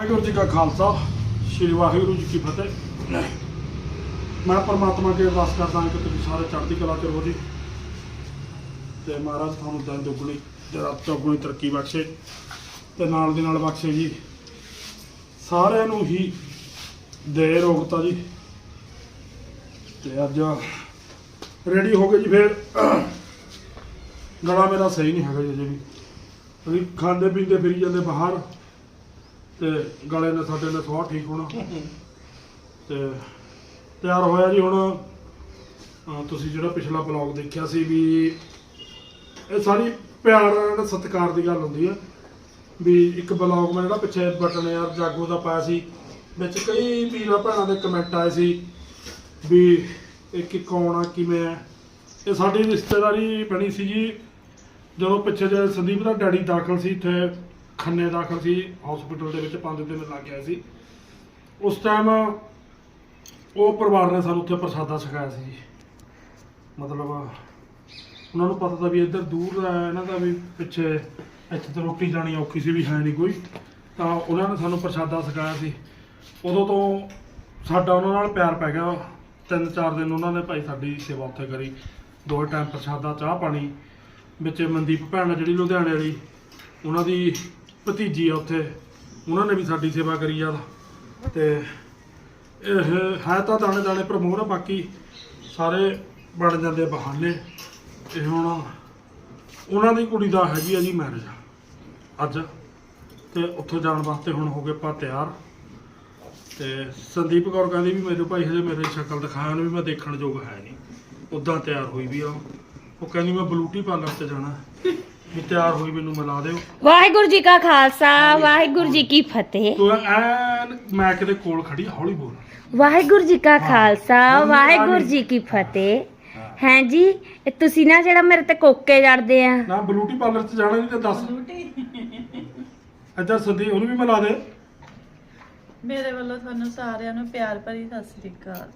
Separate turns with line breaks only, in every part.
ਵਾਹਿਗੁਰੂ ਜੀ ਕਾ ਖਾਲਸਾ, ਸ੍ਰੀ ਵਾਹਿਗੁਰੂ ਜੀ ਕੀ ਫਤਿਹ। ਮੈਂ ਪਰਮਾਤਮਾ ਅੱਗੇ ਅਰਦਾਸ ਕਰਦਾ ਕਿ ਤੁਸੀਂ ਸਾਰੇ ਚੜ੍ਹਦੀ ਕਲਾ ਚ ਰਹੋ ਜੀ। ਤੇ ਮਹਾਰਾਜ ਤੁਹਾਨੂੰ ਦਿਨ ਦੁੱਗਣੀ ਤੇ ਰਾਤ ਚੌਗੁਣੀ ਤਰੱਕੀ ਬਖਸ਼ੇ ਤੇ ਨਾਲ ਦੀ ਨਾਲ ਬਖਸ਼ੇ ਜੀ। ਸਾਰਿਆਂ ਨੂੰ ਹੀ ਦੇ ਰੋਗਤਾ ਜੀ। ਤੇ ਅੱਜ ਰੈਡੀ ਹੋ ਗਏ ਜੀ ਫਿਰ। ਗਲਾ ਮੇਰਾ ਸਹੀ ਨਹੀਂ ਹੈਗਾ ਜੀ ਅਜੇ ਵੀ। ਅਸੀਂ ਖਾਂਦੇ ਪੀਂਦੇ ਫਿਰੀ ਜਾਂਦੇ ਬਾਹਰ। ਤੇ ਗਲੇ ਨੇ ਸਾਡੇ ਨੇ ਸਵਾਹ ਠੀਕ ਹੋਣਾ। ਤੇ ਤਿਆਰ ਹੋਇਆ ਜੀ ਹੁਣ। ਅਹ ਤੁਸੀਂ ਜਿਹੜਾ ਪਿਛਲਾ ਬਲੌਗ ਦੇਖਿਆ ਸੀ ਵੀ ਇਹ ਸਾਰੀ ਪਿਆਰ ਨਾਲ ਸਤਿਕਾਰ ਦੀ ਗੱਲ ਹੁੰਦੀ ਹੈ ਵੀ ਇੱਕ ਬਲੌਗ ਮੈਂ ਜਿਹੜਾ ਪਿੱਛੇ ਬਟਨ ਯਾਰ ਜਾਗੋ ਦਾ ਪਾਇਆ ਸੀ, ਵਿੱਚ ਕਈ ਵੀਰਾਂ ਭੈਣਾਂ ਦੇ ਕਮੈਂਟ ਆਏ ਸੀ ਵੀ ਇਹ ਕਿ ਕੌਣ ਆ, ਕਿਵੇਂ ਆ। ਇਹ ਸਾਡੀ ਰਿਸ਼ਤੇਦਾਰੀ ਬਣੀ ਸੀ ਜੀ। ਜਦੋਂ ਪਿੱਛੇ ਜੇ ਸੰਦੀਪ ਦਾ ਡੈਡੀ ਦਾਖਲ ਸੀ ਇੱਥੇ ਖੰਨੇ ਦਾਖਲ ਸੀ ਹਸਪੀਟਲ ਦੇ ਵਿੱਚ ਪੰਜ ਦਿਨ ਲੱਗ ਗਿਆ ਸੀ। ਉਸ ਟਾਈਮ ਉਹ ਪਰਿਵਾਰ ਨੇ ਸਾਨੂੰ ਉੱਥੇ ਪ੍ਰਸਾਦਾ ਸਿਖਾਇਆ ਸੀ ਮਤਲਬ ਉਹਨਾਂ ਨੂੰ ਪਤਾ ਤਾਂ ਵੀ ਇੱਧਰ ਦੂਰ ਦਾ ਇਹਨਾਂ ਦਾ ਵੀ ਪਿੱਛੇ ਇੱਥੇ ਤਾਂ ਰੋਟੀ ਜਾਣੀ ਔਖੀ ਸੀ ਵੀ ਹੈ ਨਹੀਂ ਕੋਈ। ਤਾਂ ਉਹਨਾਂ ਨੇ ਸਾਨੂੰ ਪ੍ਰਸਾਦਾ ਸਿਖਾਇਆ ਸੀ। ਉਦੋਂ ਤੋਂ ਸਾਡਾ ਉਹਨਾਂ ਨਾਲ ਪਿਆਰ ਪੈ ਗਿਆ। ਤਿੰਨ ਚਾਰ ਦਿਨ ਉਹਨਾਂ ਨੇ ਭਾਈ ਸਾਡੀ ਸੇਵਾ ਉੱਥੇ ਕਰੀ। ਦੋ ਟਾਈਮ ਪ੍ਰਸਾਦਾ, ਚਾਹ ਪਾਣੀ। ਵਿੱਚ ਮਨਦੀਪ ਭੈਣ ਆ ਜਿਹੜੀ ਲੁਧਿਆਣੇ ਵਾਲੀ, ਉਹਨਾਂ ਦੀ ਭਤੀਜੀ ਆ ਉੱਥੇ, ਉਹਨਾਂ ਨੇ ਵੀ ਸਾਡੀ ਸੇਵਾ ਕਰੀ ਆ ਤੇ ਇਹ ਹੈ ਤਾਂ ਦਾਣੇ ਦਾਣੇ ਪ੍ਰਮੋਰ ਆ, ਬਾਕੀ ਸਾਰੇ ਬਣ ਜਾਂਦੇ ਬਹਾਨੇ। ਇਹ ਹੁਣ ਉਹਨਾਂ ਦੀ ਕੁੜੀ ਦਾ ਹੈਗੀ ਆ ਜੀ ਮੈਰਿਜ ਅੱਜ। ਤੇ ਉੱਥੋਂ ਜਾਣ ਵਾਸਤੇ ਹੁਣ ਹੋ ਗਏ ਆਪਾਂ ਤਿਆਰ। ਤੇ ਸੰਦੀਪ ਕੌਰ ਕਹਿੰਦੀ ਵੀ ਮੇਰੇ ਭਾਈ ਹਜੇ ਮੇਰੇ ਸ਼ਕਲ ਦਿਖਾਇਆ ਨੂੰ ਵੀ ਮੈਂ ਦੇਖਣ ਯੋਗ ਹੈ ਨਹੀਂ ਉਦਾਂ ਤਿਆਰ ਹੋਈ ਵੀ ਆ ਉਹ। ਉਹ ਕਹਿੰਦੀ ਮੈਂ ਬਲੂਟੀ ਪਾਰਲਰ ਤੇ ਜਾਣਾ। ਵੀ ਤਿਆਰ ਹੋਈ ਮੈਨੂੰ ਮਿਲਾ ਦਿਓ।
ਵਾਹਿਗੁਰੂ ਜੀ ਕਾ ਖਾਲਸਾ ਵਾਹਿਗੁਰੂ ਜੀ ਕੀ ਫਤਿਹ।
ਤੂੰ ਐਨ ਮੈਂ ਕਿਤੇ ਕੋਲ ਖੜੀ ਹੌਲੀ ਬੋਲ।
ਵਾਹਿਗੁਰੂ ਜੀ ਕਾ ਖਾਲਸਾ ਵਾਹਿਗੁਰੂ। ਜੀ ਕੀ ਫਤਿਹ। ਹੈ। ਜੀ ਇਹ ਤੁਸੀਂ ਨਾ ਜਿਹੜਾ ਮੇਰੇ ਤੇ ਕੋਕੇ ਜੜਦੇ ਆ।
ਨਾ ਬਲੂਟੀ ਪਾਰਲਰ ਤੇ ਜਾਣਾ ਨਹੀਂ ਤੇ ਦੱਸ। ਇੱਧਰ ਸੰਦੀਪ ਉਹਨੂੰ ਵੀ ਮਿਲਾ ਦੇ।
ਮੇਰੇ ਵੱਲੋਂ ਤੁਹਾਨੂੰ ਸਾਰਿਆਂ ਨੂੰ ਪਿਆਰ ਭਰੀ ਸਤਿ ਸ੍ਰੀ ਅਕਾਲ।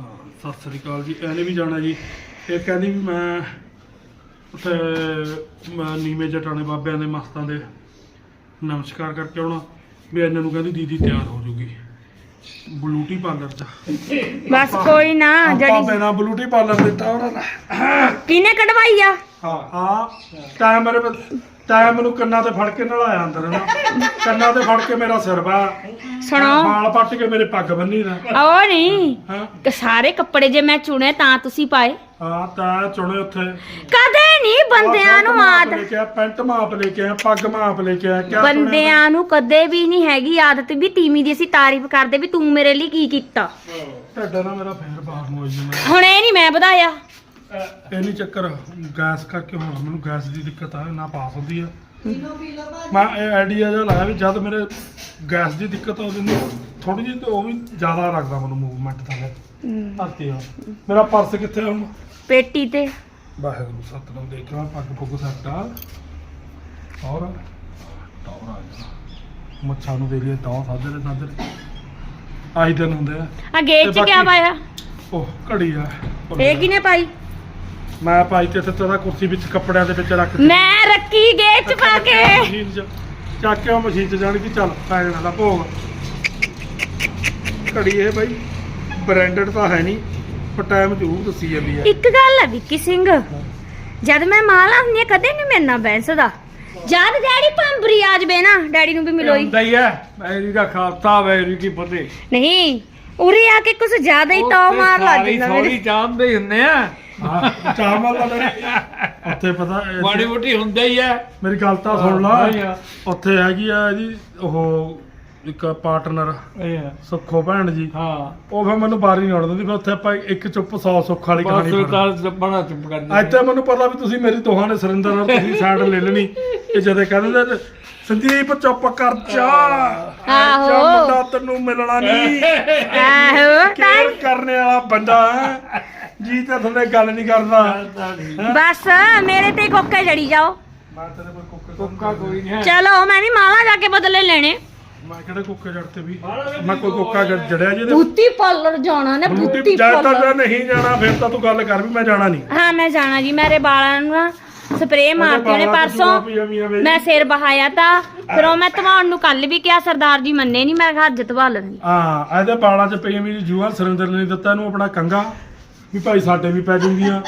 ਹਾਂ ਸਤਿ ਸ੍ਰੀ ਅਕਾਲ ਜੀ ਇਹਨੇ ਵੀ ਜਾਣਾ ਜੀ। ਇਹ ਕਹਿੰਦੀ ਵੀ ਮੈਂ ਉੱਥੇ ਮੈਂ ਨੀਵੇਂ ਜਟਾਣੇ ਬਾਬਿਆਂ ਦੇ ਮਸਤਾਂ ਦੇ ਨਮਸਕਾਰ ਕਰਕੇ ਆਉਣਾ। ਵੀ ਇਹਨਾਂ ਨੂੰ ਕਹਿੰਦੀ ਦੀਦੀ ਤਿਆਰ ਹੋ ਜੂਗੀ। ਬਲੂਟੀ ਪਾਰਲਰ ਚ।
ਬਸ ਕੋਈ ਨਾ
ਆਪਾਂ
ਜਿਹੜੀ
ਬਿਨਾ ਬਲੂਟੀ ਪਾਰਲਰ ਦਿੱਤਾ ਉਹਨਾਂ ਨੇ।
ਕਿਨੇ ਕਢਵਾਈ ਆ?
ਹਾਂ ਹਾਂ। ਟਾਈਮ ਮੇਰੇ ਟਾਈਮ ਮੈਨੂੰ ਕੰਨਾਂ ਤੇ ਫੜ ਕੇ ਨਲਾਇਆ ਅੰਦਰ ਨਾ ਕੰਨਾਂ ਤੇ ਫੜ ਕੇ ਮੇਰਾ ਸਿਰ ਵਾ
ਸੁਣੋ।
ਵਾਲ ਪੱਟ ਕੇ ਮੇਰੇ ਪੱਗ ਬੰਨੀ ਨਾ।
ਉਹ ਨਹੀਂ
ਹਾਂ।
ਕਿ ਸਾਰੇ ਕੱਪੜੇ ਜੇ ਮੈਂ ਚੁਣੇ ਤਾਂ ਤੁਸੀਂ ਪਾਏ।
ਹਾਂ ਤਾਂ ਚੁਣੇ ਉੱਥੇ।
ਕਦੇ ਨਹੀਂ ਬੰਦਿਆਂ ਨੂੰ ਆਦ
ਲੈ ਕੇ ਆ ਪੈਂਟ ਮਾਪ ਲੈ ਕੇ ਆ ਪੱਗ ਮਾਪ ਲੈ ਕੇ ਆ ਕਿਆ ਚੁਣਿਆ
ਬੰਦਿਆਂ ਨੂੰ ਕਦੇ ਵੀ ਨਹੀਂ ਹੈਗੀ ਆਦਤ ਵੀ ਤੀਵੀਂ ਦੀ ਅਸੀਂ ਤਾਰੀਫ ਕਰਦੇ ਵੀ ਤੂੰ ਮੇਰੇ ਲਈ ਕੀ ਕੀਤਾ।
ਢੱਡਾ ਨਾ ਮੇਰਾ ਫੇਰ ਬਾਹਰ ਨੂੰ ਆਈ ਜੀ ਮੈਂ
ਹੁਣ ਇਹ ਨਹੀਂ ਮੈਂ ਵਧਾਇਆ।
ਇਹ ਨਹੀਂ ਚੱਕਰ ਗੈਸ ਕਰਕੇ ਹੁਣ ਮੈਨੂੰ ਗੈਸ ਦੀ ਦਿੱਕਤ ਆ ਨਾ ਪਾਸ ਹੁੰਦੀ ਆ। ਮੈਂ ਇਹ ਆਈਡੀਆ ਜਿਹਾ ਲਾਇਆ ਵੀ ਜਦ ਮੇਰੇ ਗੈਸ ਦੀ ਦਿੱਕਤ ਆਉਂਦੀ ਨੇ ਥੋੜੀ ਜਿਹੀ ਤੇ ਉਹ ਵੀ ਜ਼ਿਆਦਾ ਰੱਖਦਾ ਮੈਨੂੰ ਮੂਵਮੈਂਟ ਥੱਲੇ ਧਰਤੀ ਆ ਮੇਰਾ ਪਰਸ ਕਿੱਥੇ ਆ ਹੁਣ?
ਪੇਟੀ ਤੇ।
ਵਾਹਿਗੁਰੂ ਸਤਨਾਮ ਦੇਖ ਲਾ ਪੱਗ ਪੁੱਗ ਸੱਟਾ ਔਰ ਟੌਰ ਆ ਗਿਆ ਮੱਛਾਂ ਨੂੰ ਦੇ ਲਈ ਟੌਰ ਸਾਜਰੇ ਸਾਜਰੇ। ਆਈ ਦਿਨ ਹੁੰਦੇ ਆ।
ਆ ਗੇਟ
ਤੇ
ਚ
ਬਾਕੀ-
ਪਾਇਆ?
ਉਹ ਘੜੀ ਆ।
ਇਹ ਕਿਨੇ ਪਾਈ?
ਮੈਂ ਪਾਈ ਤੇ ਇੱਥੇ ਤੇਰਾ ਕੁਰਸੀ ਵਿੱਚ ਕੱਪੜਿਆਂ ਦੇ ਵਿੱਚ ਰੱਖ।
ਮੈਂ ਰੱਖੀ ਗੇਟ ਚ ਪਾ ਕੇ।
ਮਸ਼ੀਨ 'ਚ। ਚੱਕ ਕੇ ਉਹ ਮਸ਼ੀਨ 'ਚ ਜਾਣ ਕਿ ਚੱਲ ਪੈ ਜਾਣਾ ਦਾ ਭੋਗ। ਘੜੀ ਇਹ ਬਾਈ ਬ੍ਰਾਂਡਡ ਤਾਂ ਹੈ ਨਹੀਂ। ਪਰ ਟਾਈਮ ਜ਼ਰੂਰ ਦੱਸੀ ਜਾਂਦੀ ਹੈ।
ਇੱਕ ਗੱਲ ਹੈ ਵਿੱਕੀ ਸਿੰਘ ਜਦ ਮੈਂ ਮਾਲਾ ਹੁੰਦੀ ਕਦੇ ਨਹੀਂ ਮੇਰੇ ਨਾਲ ਬੈਂਸਦਾ ਜਦ ਡੈਡੀ ਪੰਬਰੀ ਆ ਜਵੇ ਨਾ ਡੈਡੀ ਨੂੰ ਵੀ ਮਿਲੋਈ
ਹੁੰਦਾ ਹੀ ਹੈ ਵੈਰੀ ਦਾ ਖਾਲਸਾ ਵੈਰੀ ਕੀ ਫਤਿਹ।
ਨਹੀਂ ਉਰੇ ਆ ਕੇ ਕੁਝ ਜ਼ਿਆਦਾ ਹੀ ਤੌ ਮਾਰ ਲੱਗ ਜਾਂਦਾ
ਥੋੜੀ
ਮੇਰੇ
ਜਾਣਦੇ ਹੀ ਹੁੰਦੇ ਆ।
ਹਾਂ ਚਾਵਲ ਵਾਲੇ ਉੱਥੇ ਪਤਾ ਇਹ-
ਮਾੜੀ ਮੋਟੀ ਹੁੰਦਾ ਹੀ ਹੈ।
ਮੇਰੀ ਗੱਲ ਤਾਂ ਸੁਣ ਲਾ।
ਹਾਂ, ਹਾਂ।
ਉੱਥੇ ਹੈਗੀ ਆ ਇਹਦੀ ਉਹ ਇੱਕ ਪਾਰਟਨਰ
ਇਹ
ਸੁੱਖੋ ਭੈਣ ਜੀ।
ਹਾਂ।
ਉਹ ਫਿਰ ਮੈਨੂੰ ਬਾਰੀ ਨਹੀਂ ਆਉਣ ਦਿੰਦੀ ਫਿਰ ਉੱਥੇ ਆਪਾਂ ਇੱਕ ਚੁੱਪ 100 ਸੁੱਖ ਵਾਲੀ ਕਹਾਣੀ
ਬਸ
ਪੜ੍ਹਨੀ।
ਤਾਂ ਬਣਾ ਚੁੱਪ ਕਰ
ਅੱਜ ਤਾਂ ਮੈਨੂੰ ਪਤਾ ਵੀ ਤੁਸੀਂ ਮੇਰੀ ਦੋਹਾਂ ਨੇ ਸੁਰਿੰਦਰ ਨਾਲ ਤੁਸੀਂ ਸਾਈਡ ਲੈ ਲੈਣੀ। ਇਹ ਜਦੇ ਕਹਿੰਦੇ ਨੇ ਸੰਦੀਪ ਚੁੱਪ ਕਰ ਜਾ।
ਆਹੋ।
ਮੁੰਡਾ ਤੈਨੂੰ ਮਿਲਣਾ ਨਹੀਂ।
ਆਹੋ।
ਕੇਅਰ ਕਰਨ ਵਾਲਾ ਬੰਦਾ ਹੈ। ਜੀ ਤਾਂ ਥੋੜੇ ਗੱਲ ਨਹੀਂ ਕਰਦਾ।
ਬਸ ਮੇਰੇ ਤੇ ਹੀ ਕੋਕੇ ਜੜੀ ਜਾਓ।
ਮੈਂ ਤੇਰੇ ਕੋਲ ਕੁੱਕੇ
ਕੋਈ ਨਹੀਂ ਹੈ।
ਚਲੋ ਮੈਂ ਵੀ ਮਾਲਾ ਜਾ ਕੇ ਬਦਲੇ ਲੈਣੇ।
ਮੈਂ ਕਿਹੜੇ ਕੁੱਕੇ ਜੜਤੇ ਵੀ? ਮੈਂ ਕੋਈ ਕੁੱਕਾ ਜੜ- ਜੜਿਆ ਜਿਹਦੇ
ਬੂਤੀ ਪਾਰਲਰ ਜਾਣਾ ਨਾ
ਜਾ ਤਾਂ
ਪਾਰਲਰ।
ਨਹੀਂ ਜਾਣਾ ਫਿਰ ਤਾਂ ਤੂੰ ਗੱਲ ਕਰ ਵੀ ਮੈਂ ਜਾਣਾ ਨਹੀਂ।
ਹਾਂ ਮੈਂ ਜਾਣਾ ਜੀ ਮੇਰੇ ਬਾਲਾਂ ਨੂੰ ਨਾ ਸਪਰੇਅ ਮਾਰਤੀ ਉਹਨੇ ਪਰਸੋਂ। ਮੈਂ ਸਿਰ ਬਹਾਇਆ ਤਾਂ ਫਿਰ ਉਹ ਮੈਂ ਧਵਾਉਣ ਨੂੰ ਕੱਲ ਵੀ ਕਿਹਾ ਸਰਦਾਰ ਜੀ ਮੰਨੇ ਨਹੀਂ ਮੈਂ ਕਿਹਾ ਅੱਜ ਧਵਾ ਲੈਣੀ
ਹਾਂ ਇਹਦੇ ਬਾਲਾਂ 'ਚ ਪਈ ਵੀ ਜੂਆ ਸਰਿੰਦਰ ਨੇ ਦਿੱਤਾ ਇਹਨੂੰ ਆਪਣਾ ਕੰਗਾ। ਵੀ ਭਾਈ ਸਾਡੇ ਵੀ ਪੈ ਜੂਗੀਆਂ।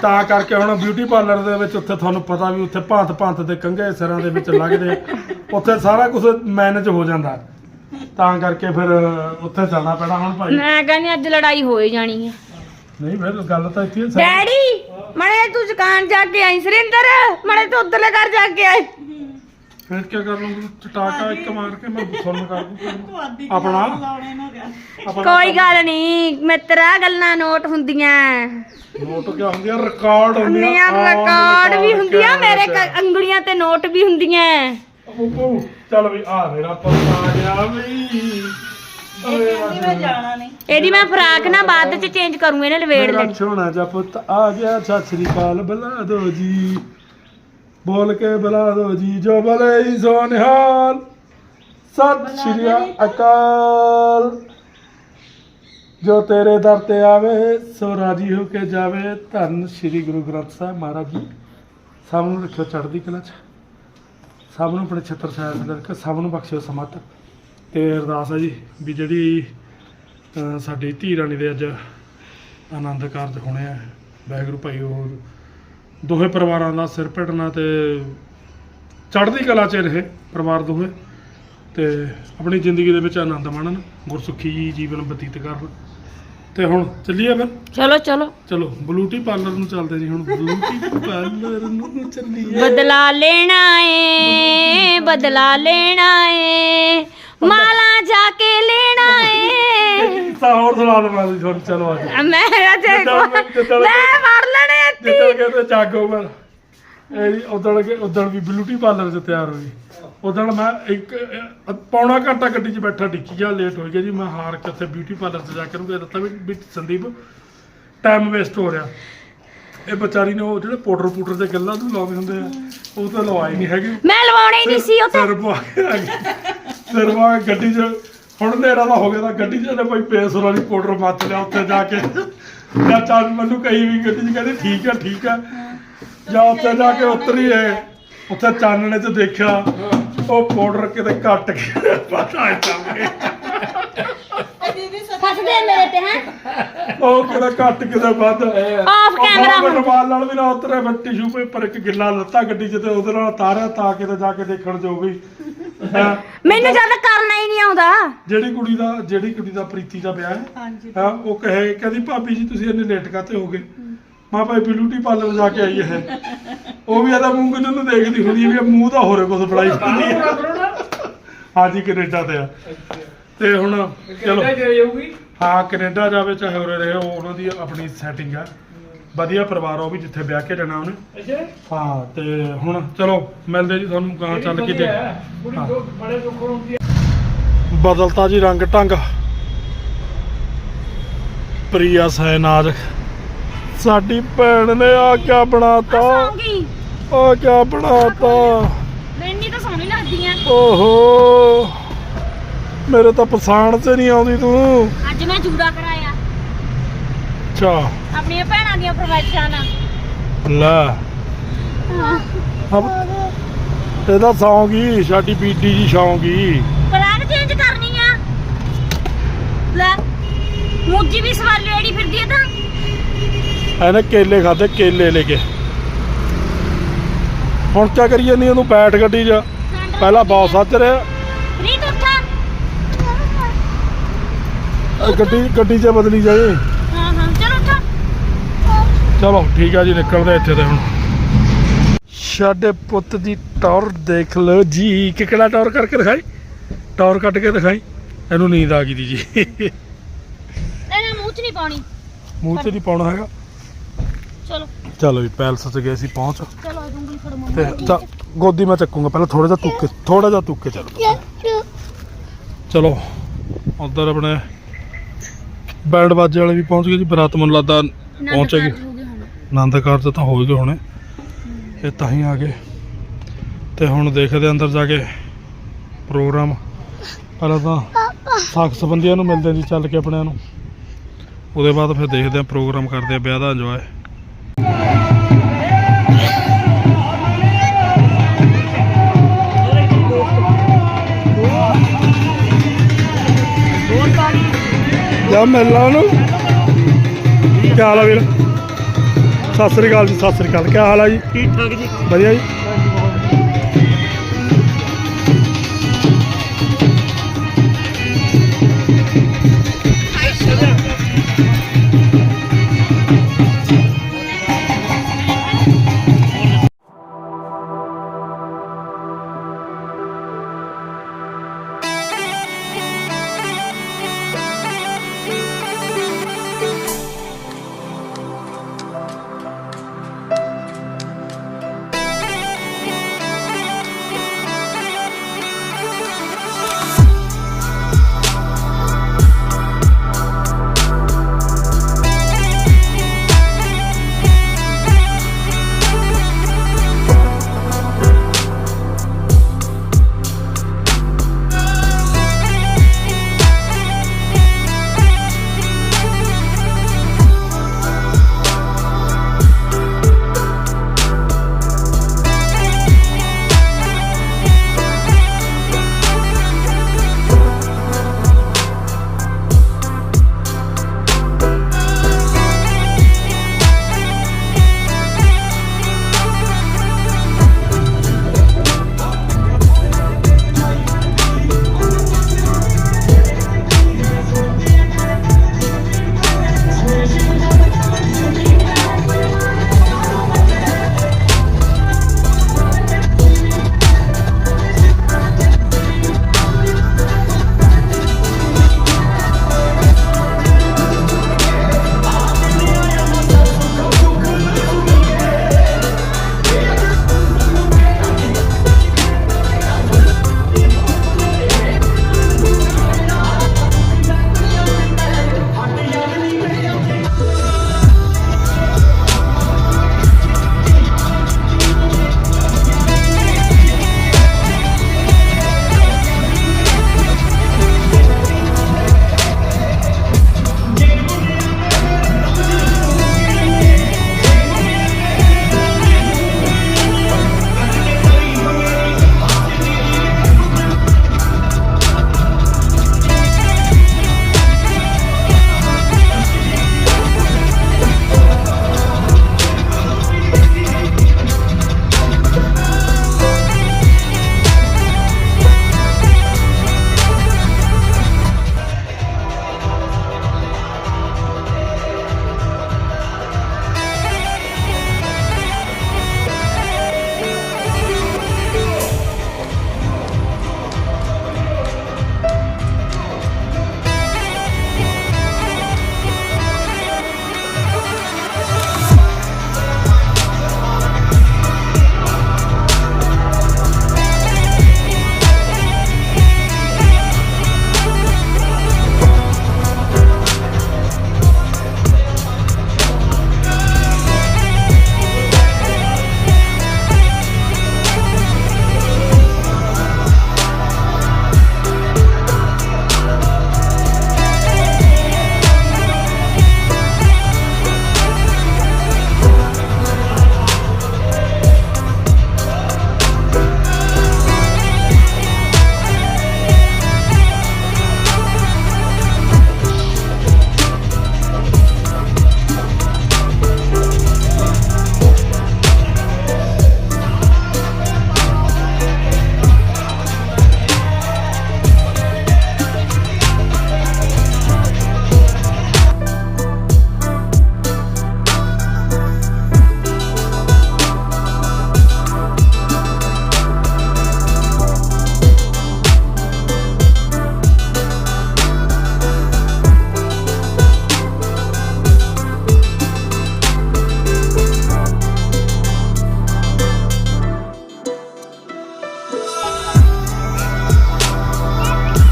ਤਾਂ ਕਰਕੇ ਹੁਣ ਬਿਊਟੀ ਪਾਰਲਰ ਦੇ ਵਿੱਚ ਉੱਥੇ ਤੁਹਾਨੂੰ ਪਤਾ ਵੀ ਉੱਥੇ ਭਾਂਤ ਭਾਂਤ ਦੇ ਕੰਗੇ ਸਿਰਾਂ ਦੇ ਵਿੱਚ ਲੱਗਦੇ ਉੱਥੇ ਸਾਰਾ ਕੁਝ ਮੈਨੇਜ ਹੋ ਜਾਂਦਾ। ਤਾਂ ਕਰਕੇ ਫਿਰ ਉੱਥੇ ਜਾਣਾ ਪੈਣਾ ਹੁਣ ਭਾਈ।
ਮੈਂ ਕਹਿੰਦੀ ਅੱਜ ਲੜਾਈ ਹੋ ਹੀ ਜਾਣੀ ਹੈ
ਨਹੀਂ ਫਿਰ ਗੱਲ ਤਾਂ ਇੱਥੇ ਹੀ ਹੈ ਸਾਰੀ।
ਡੈਡੀ ਮੜੇ ਤੂੰ ਦੁਕਾਨ ਜਾ ਕੇ ਆਈ ਸਰਿੰਦਰ ਮੜੇ ਤੂੰ ਉਧਰਲੇ ਘਰ ਜਾ ਕੇ ਆਈ।
ਫਿਰ ਕੀ ਕਰ ਲੂੰਗੀ? ਚਟਾਕਾ ਇੱਕ ਮਾਰ ਕੇ ਮੈਂ ਤੁਹਾਨੂੰ ਕਰ ਦੂੰ ਆਪਣਾ? ਆਪਣਾ
ਕੋਈ ਗੱਲ ਨਹੀਂ ਮਿੱਤਰਾ ਗੱਲਾਂ ਨੋਟ ਹੁੰਦੀਆਂ।
ਨੋਟ ਕਿਆ ਹੁੰਦੀ ਆ ਰਿਕਾਰਡ ਹੁੰਦੀ
ਹੁੰਦੀਆਂ
ਆ
ਰਿਕਾਰਡ ਵੀ ਹੁੰਦੀਆਂ ਮੇਰੇ ਕ- ਅੰਗੁਲੀਆਂ ਤੇ ਨੋਟ ਵੀ ਹੁੰਦੀਆਂ।
ਉਹ ਚੱਲ ਵੀ ਆ ਮੇਰਾ ਪੁੱਤ ਆ ਗਿਆ ਬਈ
ਮੈਂ ਜਾਣਾ ਨਹੀਂ
ਇਹਦੀ ਮੈਂ ਫਰਾਕ ਨਾ ਬਾਅਦ ਚ ਚੇਂਜ ਕਰੂੰ ਇਹਨੇ ਲਵੇੜ
ਮੇਰਾ
ਲੈਣੀ।
ਛੋਣਾ ਜਿਹਾ ਪੁੱਤ ਆ ਗਿਆ ਸਤਿ ਸ੍ਰੀ ਅਕਾਲ ਬੁਲਾ ਦੋ ਜੀ। ਬੋਲ ਕੇ ਬੁਲਾ ਦੋ ਜੀ ਜੋ ਬਲੇ ਸੋ ਨਿਹਾਲ। ਸਤਿ ਸ੍ਰੀ ਅਕਾਲ। ਜੋ ਤੇਰੇ ਦਰ ਤੇ ਆਵੇ ਸੋ ਰਾਜੀ ਹੋ ਕੇ ਜਾਵੇ। ਧੰਨ ਸ੍ਰੀ ਗੁਰੂ ਗ੍ਰੰਥ ਸਾਹਿਬ ਮਹਾਰਾਜ ਜੀ। ਸਭ ਨੂੰ ਰੱਖਿਓ ਚੜ੍ਹਦੀ ਕਲਾ ਚ। ਸਭ ਨੂੰ ਆਪਣੇ ਛੱਤਰ ਸਾਹਿਬ ਦੇ ਰੱਖਿਓ। ਸਭ ਨੂੰ ਬਖਸ਼ਿਓ ਸਮਤ ਤੇ ਅਰਦਾਸ ਹੈ ਜੀ ਵੀ ਜਿਹੜੀ ਸਾਡੀ ਧੀ ਰਾਣੀ ਦੇ ਅੱਜ ਆਨੰਦ ਕਾਰਜ ਹੋਣੇ ਆ ਵਾਹਿਗੁਰੂ ਭਾਈ ਉਹ ਦੋਹੇ ਪਰਿਵਾਰਾਂ ਦਾ ਸਿਰ ਭਟਣਾ ਤੇ ਚੜ੍ਹਦੀ ਕਲਾ 'ਚ ਰਹੇ ਪਰਿਵਾਰ ਦੋਹੇ ਤੇ ਆਪਣੀ ਜ਼ਿੰਦਗੀ ਦੇ ਵਿੱਚ ਆਨੰਦ ਮਾਣਨ ਗੁਰਸੁਖੀ ਜੀਵਨ ਬਤੀਤ ਕਰਨ। ਤੇ ਹੁਣ ਚੱਲੀਏ ਫਿਰ?
ਚਲੋ ਚਲੋ।
ਚਲੋ ਬਲੂਟੀ ਪਾਰਲਰ ਨੂੰ ਚੱਲਦੇ ਜੀ ਹੁਣ। ਬਲੂਟੀ ਪਾਰਲਰ ਨੂੰ ਚੱਲੀਏ।
ਬਦਲਾ ਲੈਣਾ ਏ ਬਦਲਾ ਲੈਣਾ ਏ ਮਾਲਾ ਜਾ ਕੇ ਲੈਣਾ ਏ
ਤਾਂ ਹੋਰ ਸੁਣਾ ਦਵਾਂ ਜੀ ਤੁਹਾਨੂੰ ਚਲੋ ਅੱਜ।
ਮੈਂ ਅਜੇ
ਜਿੱਦਾਂ ਮੈਂ- ਜਿੱਦਾਂ
ਮਾਰ ਲੈਣੇ ਅੱਤੀ
ਕਹਿੰਦੇ ਜਾਗੋ ਮੈਂ। ਇਹ ਉਦਣ ਕੇ ਉਦਣ ਵੀ ਬਿਊਟੀ ਪਾਰਲਰ 'ਚ ਤਿਆਰ ਹੋਈ। ਉਦਣ ਮੈਂ ਇੱਕ ਪੌਣਾ ਘੰਟਾ ਗੱਡੀ 'ਚ ਬੈਠਾ ਟਿੱਕੀ ਗਿਆ ਲੇਟ ਹੋ ਗਿਆ ਜੀ। ਮੈਂ ਹਾਰ ਕੇ ਉੱਥੇ ਬਿਊਟੀ ਪਾਰਲਰ 'ਚ ਜਾ ਕੇ ਉਹਨੂੰ ਦਿੱਤਾ ਵੀ ਵੀ ਸੰਦੀਪ ਟਾਈਮ ਵੇਸਟ ਹੋ ਰਿਹਾ। ਇਹ ਵਿਚਾਰੀ ਨੇ ਉਹ ਜਿਹੜੇ ਪਾਊਡਰ ਪੂਡਰ ਦੇ ਗੱਲਾਂ ਨੂੰ ਲਾਉਂਦੇ ਹੁੰਦੇ ਆ ਉਹ ਤਾਂ ਲਵਾਈ ਨਹੀਂ ਹੈਗੀ।
ਮੈਂ ਲਵਾਉਣੇ ਨਹੀਂ ਸੀ ਉਹ ਤਾਂ
ਸਿਰ ਪਵਾ ਕੇ ਆ ਗਈ। ਪਵਾ ਕੇ ਗੱਡੀ 'ਚ ਹੁਣ ਹਨੇਰਾ ਦਾ ਹੋ ਗਿਆ ਤਾਂ ਗੱਡੀ 'ਚ ਇਹਨੇ ਕੋਈ ਪੇਸਰ ਵਾਲੀ ਪਾਊਡਰ ਮੱਚ ਲਿਆ ਉੱਥੇ ਜਾ ਕੇ। ਜਾਂ ਚੱਲ ਮੈਨੂੰ ਕਹੀ ਵੀ ਗੱਡੀ 'ਚ ਕਹਿੰਦੇ ਠੀਕ ਆ ਠੀਕ ਆ ਜਾਂ ਉੱਥੇ ਜਾ ਕੇ ਉਤਰੀ ਹੈ ਉੱਥੇ ਚਾਨਣੇ 'ਚ ਦੇਖਿਆ ਉਹ ਪਾਊਡਰ ਕਿਤੇ ਘੱਟ ਗਿਆ। ਪਤਾ ਹੈ ਸਾਹਮਣੇ
ਦੀਦੀ
ਫਸਦੇ ਮੇਰੇ ਤੇ ਹੈ?
ਉਹ ਕਿਤੇ ਘੱਟ ਕਿਤੇ ਵੱਧ।
ਆਫ ਕੈਮਰਾ ਹੁਣ।
ਰੁਮਾਲ ਨਾਲ ਵੀ ਨਾ ਉਤਰੇ ਫਿਰ ਟਿਸ਼ੂ ਪੇਪਰ ਇੱਕ ਗਿੱਲਾ ਲੱਤਾ ਗੱਡੀ 'ਚ ਤੇ ਉਹਦੇ ਨਾਲ ਉਤਾਰਿਆ ਤਾਂ ਕਿਤੇ ਜਾ ਕੇ ਦੇਖਣ ਜੋ ਵੀ ਹੈਂ।
ਮੈਨੂੰ ਜਦ ਕਰਨਾ ਹੀ ਨਹੀਂ ਆਉਂਦਾ।
ਜਿਹੜੀ ਕੁੜੀ ਦਾ ਜਿਹੜੀ ਕੁੜੀ ਦਾ ਪ੍ਰੀਤੀ ਦਾ ਵਿਆਹ ਹੈ
ਹਾਂਜੀ।
ਹਾਂ ਉਹ ਕਹੇ ਕਹਿੰਦੀ ਭਾਬੀ ਜੀ ਤੁਸੀਂ ਇੰਨੇ ਲੇਟ ਕਾਤੇ ਹੋ ਗਏ ਮਾਂ ਭਾਈ ਬਿਊਟੀ ਪਾਰਲਰ ਜਾ ਕੇ ਆਈ ਹੈ। ਉਹ ਵੀ ਇਹਦਾ ਮੂੰਹ ਕਿਨੂੰ ਨੂੰ ਦੇਖਦੀ ਹੁੰਦੀ ਹੈ ਵੀ ਇਹ ਮੂੰਹ ਤਾਂ ਹੋਰੇ ਕੁਝ ਬੜਾਈ ਜਾਂਦੀ ਹੈ। ਹਾਂਜੀ ਕੈਨੇਡਾ ਤੇ ਆ। ਤੇ ਹੁਣ ਚਲੋ।
ਜਾਊਗੀ।
ਹਾਂ ਕੈਨੇਡਾ ਜਾਵੇ ਚਾਹੇ ਉਰੇ ਰਹੇ ਉਹ ਉਹਨਾਂ ਦੀ ਆਪਣੀ ਸੈਟਿੰਗ ਆ ਵਧੀਆ ਪਰਿਵਾਰ ਆ ਉਹ ਵੀ ਜਿੱਥੇ ਵਿਆਹ ਕੇ ਜਾਣਾ ਉਹਨੇ।
ਅੱਛਾ
ਹਾਂ ਤੇ ਹੁਣ ਚਲੋ ਮਿਲਦੇ ਜੀ ਤੁਹਾਨੂੰ ਗਾਂ ਚੱਲ ਕੇ ਦੇਖ।
ਕੁੜੀ
ਹਾਂ।
ਦੋ ਬੜੇ ਦੁੱਖ ਹੁੰਦੀ ਹੈ।
ਬਦਲਤਾ ਜੀ ਰੰਗ ਢੰਗ। ਪ੍ਰਿਆ ਸੈਨਾਜ ਸਾਡੀ ਭੈਣ ਨੇ ਆ ਕਿਆ ਬਣਾਤਾ?
ਸੌਂਗੀ
ਆ ਕਿਆ ਬਣਾਤਾ?
ਮੈਨੂੰ ਤਾਂ ਸੋਹਣੀ ਲੱਗਦੀ ਆ
ਓਹੋ ਮੇਰੇ ਤਾਂ ਪਛਾਣ ਤੇ ਨਹੀਂ ਆਉਂਦੀ ਤੂੰ।
ਅੱਜ ਮੈਂ ਜੂੜਾ ਕਰਾਇਆ।
ਅੱਛਾ।
ਆਪਣੀਆਂ ਭੈਣਾਂ ਦੀਆਂ ਫਰਮਾਇਸ਼ਾਂ ਨਾਲ
ਲੈ। ਅਬ ਇਹਦਾ ਸੌਂਗੀ ਸਾਡੀ ਬੀਡੀ ਜੀ ਸੌਂਗੀ
ਫਰਾਕ ਚੇਂਜ ਕਰਨੀ ਆ। ਲੈ ਮੂਜੀ ਵੀ ਸਵਾਲ ਲੈੜੀ ਫਿਰਦੀ ਆ ਤਾਂ।
ਇਹਨੇ ਕੇਲੇ ਖਾਦੇ ਕੇਲੇ ਲੈ ਕੇ। ਹੁਣ ਕਿਆ ਕਰੀਏ ਨਹੀਂ ਉਹਨੂੰ ਬੈਠ ਗੱਡੀ 'ਚ। ਪਹਿਲਾਂ ਬਹੁਤ ਸੱਚ ਰਿਹਾ।
ਰੀਤ ਉੱਠਾ।
ਇਹ ਗੱਡੀ ਗੱਡੀ 'ਚ ਬਦਲੀ ਜਾਏ।
ਹਾਂ ਹਾਂ ਚਲੋ
ਠੀਕ ਆ ਜੀ ਨਿਕਲਦੇ ਇੱਥੇ ਤੇ ਹੁਣ। ਸਾਡੇ ਪੁੱਤ ਦੀ ਟੌਰ ਦੇਖ ਲਓ ਜੀ ਕਿਕੜਾ ਟੌਰ ਕਰਕੇ ਦਿਖਾਈ? ਟੌਰ ਕੱਢ ਕੇ ਦਿਖਾਈ। ਇਹਨੂੰ ਨੀਂਦ ਆ ਗਈ ਦੀ ਜੀ।
ਇਹਨਾਂ ਮੂੰਹ ਚ ਨਹੀਂ ਪਾਉਣੀ।
ਮੂੰਹ 'ਚ ਨਹੀਂ ਪਾਉਣਾ ਹੈਗਾ।
ਚਲੋ।
ਚਲੋ ਜੀ ਪੈਲਸ 'ਚ ਗਏ ਸੀ ਪਹੁੰਚ।
ਚਲੋ ਇਹ ਉਂਗਲੀ ਫੜ
ਤੇ ਗੋਦੀ ਮੈਂ ਚੱਕੂਗਾ ਪਹਿਲਾਂ ਥੋੜਾ ਜਿਹਾ ਤੁੱਕ ਥੋੜਾ ਜਿਹਾ ਤੁੱਕ ਚਲੋ। ਚਲੋ ਉਧਰ ਆਪਣੇ ਬੈਂਡ ਬਾਜੇ ਵਾਲੇ ਵੀ ਪਹੁੰਚ ਗਏ ਜੀ ਬਰਾਤ ਮੈਨੂੰ ਲੱਗਦਾ ਪਹੁੰਚੇਗੀ। ਆਨੰਦ ਕਾਰਜ ਤਾਂ ਹੋ ਗਏ ਹੋਣੇ। ਇਹ ਤਾਂ ਹੀ ਆ ਗਏ। ਤੇ ਹੁਣ ਦੇਖਦੇ ਅੰਦਰ ਜਾ ਕੇ ਪ੍ਰੋਗਰਾਮ। ਪਹਿਲਾਂ ਤਾਂ ਸਾਖ ਸੰਬੰਧੀਆਂ ਨੂੰ ਮਿਲਦੇ ਜੀ ਚੱਲ ਕੇ ਆਪਣਿਆਂ ਨੂੰ। ਉਹਦੇ ਬਾਅਦ ਫਿਰ ਦੇਖਦੇ ਆ ਪ੍ਰੋਗਰਾਮ ਕਰਦੇ ਆ ਵਿਆਹ ਦਾ ਇੰਜੋਏ ਜਾ ਮਿਲਣਾ ਉਹਨੂੰ। ਕੀ ਹਾਲ ਆ ਵੀਰ? ਸਤਿ ਸ੍ਰੀ ਅਕਾਲ ਜੀ ਸਤਿ ਸ੍ਰੀ ਅਕਾਲ। ਕੀ ਹਾਲ ਆ ਜੀ?
ਠੀਕ ਠਾਕ ਜੀ।
ਵਧੀਆ ਜੀ?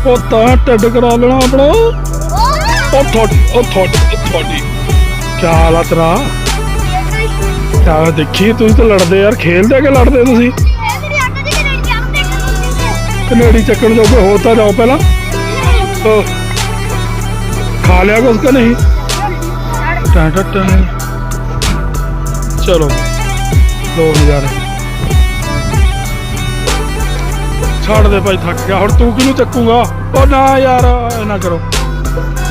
ਉਹ ਤਾਂ ਢਿੱਡ ਕਰਾ ਲੈਣਾ ਆਪਣਾ। ਉਹ ਤੁਹਾਡੀ ਉਹ ਤੁਹਾਡੀ ਉਹ ਤੁਹਾਡੀ ਕੀ ਹਾਲ ਆ ਤੇਰਾ? ਕਿਆ ਦੇਖੀ, ਤੁਸੀਂ ਤਾਂ ਲੜਦੇ ਯਾਰ। ਖੇਲਦੇ ਕਿ ਲੜਦੇ ਤੁਸੀਂ? ਕਨੇਡੀ ਚੱਕਣ ਜੋਗੇ ਹੋ ਤਾਂ ਜਾਓ ਪਹਿਲਾਂ। ਖਾ ਲਿਆ ਕੁਛ ਕਿ ਨਹੀਂ? ਟਾਂ ਟਾਂ ਚਲੋ। ਦੋ ਨਜ਼ਾਰੇ ਛੱਡ ਦੇ ਭਾਈ, ਥੱਕ ਗਿਆ। ਹੁਣ ਤੂੰ ਕਿਹਨੂੰ ਚੱਕੂਗਾ? ਉਹ ਨਾ ਯਾਰ ਇਹ ਨਾ ਕਰੋ।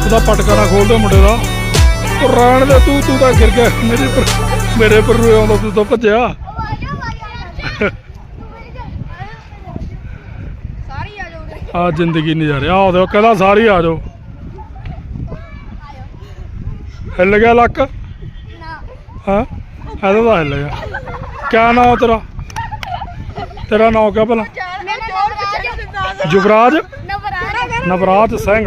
ਉਹਦਾ ਪਟਕਾ ਨਾ ਖੋਲ ਦੇ ਮੁੰਡੇ ਦਾ। ਉਹ ਦੇ, ਤੂੰ ਤੂੰ ਤਾਂ ਗਿਰ ਗਿਆ। ਮੇਰੇ ਪਰ ਮੇਰੇ ਪਰ ਨੂੰ ਆਉਂਦਾ ਤੂੰ ਤਾਂ ਭੱਜਿਆ।
ਸਾਰੀ ਆ ਜਾਓਗੇ
ਆ ਜ਼ਿੰਦਗੀ ਨਜ਼ਾਰੇ, ਆ ਉਹਦੇ ਕਹਿੰਦਾ ਸਾਰੀ ਆ ਜਾਓ। ਹਿੱਲ ਗਿਆ ਲੱਕ?
ਨਾ
ਹਾਂ? ਇਹਦਾ ਤਾਂ ਹਿੱਲ ਗਿਆ। ਕਿਆ ਨਾਂ ਤੇਰਾ? ਤੇਰਾ ਨਾਂ ਕਿਆ ਭਲਾ?
ਮੈਂ ਨਵਰਾਜ।
ਸਿੰਘ।